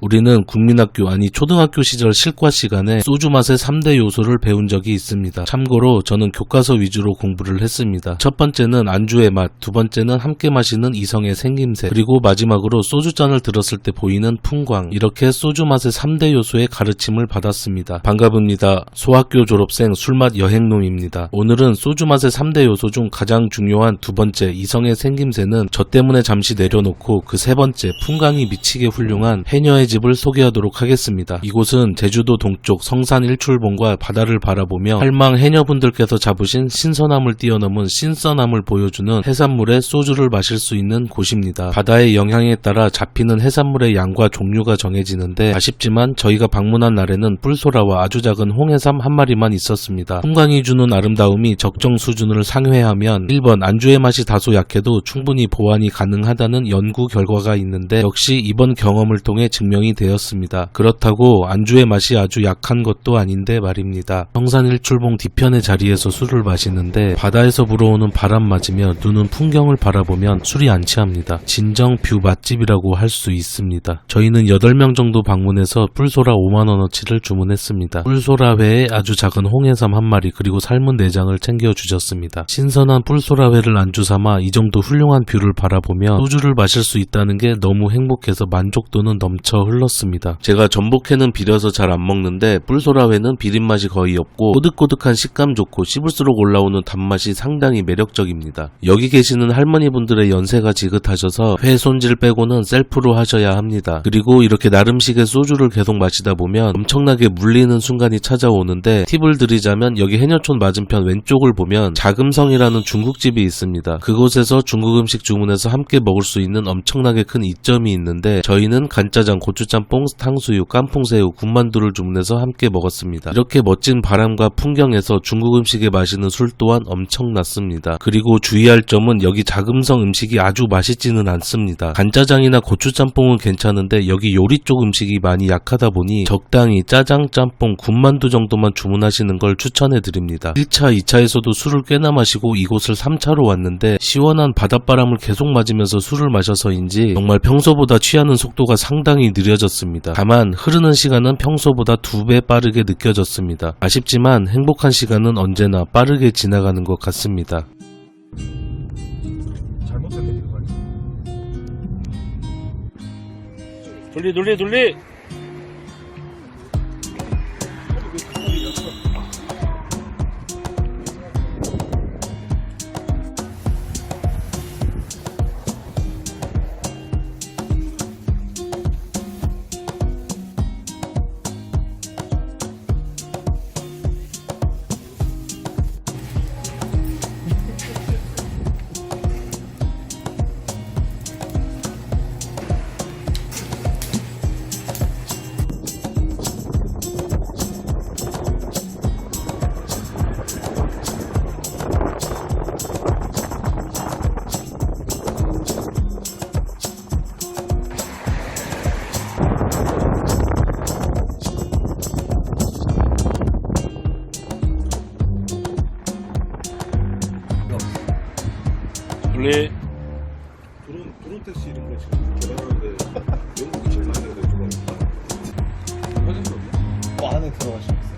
우리는 국민학교 아니 초등학교 시절 실과 시간에 소주 맛의 3대 요소를 배운 적이 있습니다. 참고로 저는 교과서 위주로 공부를 했습니다. 첫 번째는 안주의 맛, 두 번째는 함께 마시는 이성의 생김새, 그리고 마지막으로 소주잔을 들었을 때 보이는 풍광. 이렇게 소주 맛의 3대 요소의 가르침을 받았습니다. 반갑습니다. 소학교 졸업생 술맛 여행놈입니다. 오늘은 소주 맛의 3대 요소 중 가장 중요한 두 번째 이성의 생김새는 저 때문에 잠시 내려놓고 그 세 번째 풍광이 미치게 훌륭한 해녀의 집을 소개하도록 하겠습니다. 이곳은 제주도 동쪽 성산 일출봉과 바다를 바라보며 할망 해녀분들께서 잡으신 신선함을 뛰어넘은 신선함을 보여주는 해산물의 소주를 마실 수 있는 곳입니다. 바다의 영향에 따라 잡히는 해산물의 양과 종류가 정해지는데 아쉽지만 저희가 방문한 날에는 뿔소라와 아주 작은 홍해삼 한 마리만 있었습니다. 풍광이 주는 아름다움이 적정 수준을 상회하면 1번 안주의 맛이 다소 약해도 충분히 보완이 가능하다는 연구 결과가 있는데 역시 이번 경험을 통해 증명 이 되었습니다. 그렇다고 안주의 맛이 아주 약한 것도 아닌데 말입니다. 성산 일출봉 뒤편의 자리에서 술을 마시는데 바다에서 불어오는 바람 맞으며 눈은 풍경을 바라보면 술이 안 취합니다. 진정 뷰 맛집이라고 할 수 있습니다. 저희는 8명 정도 방문해서 뿔소라 5만원어치를 주문했습니다. 뿔소라 회에 아주 작은 홍해삼 한 마리 그리고 삶은 내장을 챙겨 주셨습니다. 신선한 뿔소라 회를 안주 삼아 이 정도 훌륭한 뷰를 바라보며 소주를 마실 수 있다는 게 너무 행복해서 만족도는 넘쳐 흘렀습니다. 제가 전복회는 비려서 잘 안 먹는데 뿔소라회는 비린 맛이 거의 없고 꼬득꼬득한 식감 좋고 씹을수록 올라오는 단맛이 상당히 매력적입니다. 여기 계시는 할머니분들의 연세가 지긋하셔서 회 손질 빼고는 셀프로 하셔야 합니다. 그리고 이렇게 나름식의 소주를 계속 마시다 보면 엄청나게 물리는 순간이 찾아오는데 팁을 드리자면 여기 해녀촌 맞은편 왼쪽을 보면 자금성이라는 중국집이 있습니다. 그곳에서 중국 음식 주문해서 함께 먹을 수 있는 엄청나게 큰 이점이 있는데 저희는 간짜장, 고추 짬뽕, 탕수육, 깐풍새우, 군만두를 주문해서 함께 먹었습니다. 이렇게 멋진 바람과 풍경에서 중국 음식에 마시는 술 또한 엄청났습니다. 그리고 주의할 점은 여기 자금성 음식이 아주 맛있지는 않습니다. 간짜장이나 고추짬뽕은 괜찮은데 여기 요리 쪽 음식이 많이 약하다 보니 적당히 짜장, 짬뽕, 군만두 정도만 주문하시는 걸 추천해 드립니다. 1차, 2차에서도 술을 꽤나 마시고 이곳을 3차로 왔는데 시원한 바닷바람을 계속 맞으면서 술을 마셔서인지 정말 평소보다 취하는 속도가 상당히 느려 졌습니다. 다만 흐르는 시간은 평소보다 두 배 빠르게 느껴졌습니다. 아쉽지만 행복한 시간은 언제나 빠르게 지나가는 것 같습니다. 이거 돌리 돌리 돌리 돌리 드론 드론 택시 이런 거 지금 개발하는데 영국이 제일 많이 해야 돼 조금. 뭐 안에 들어가시면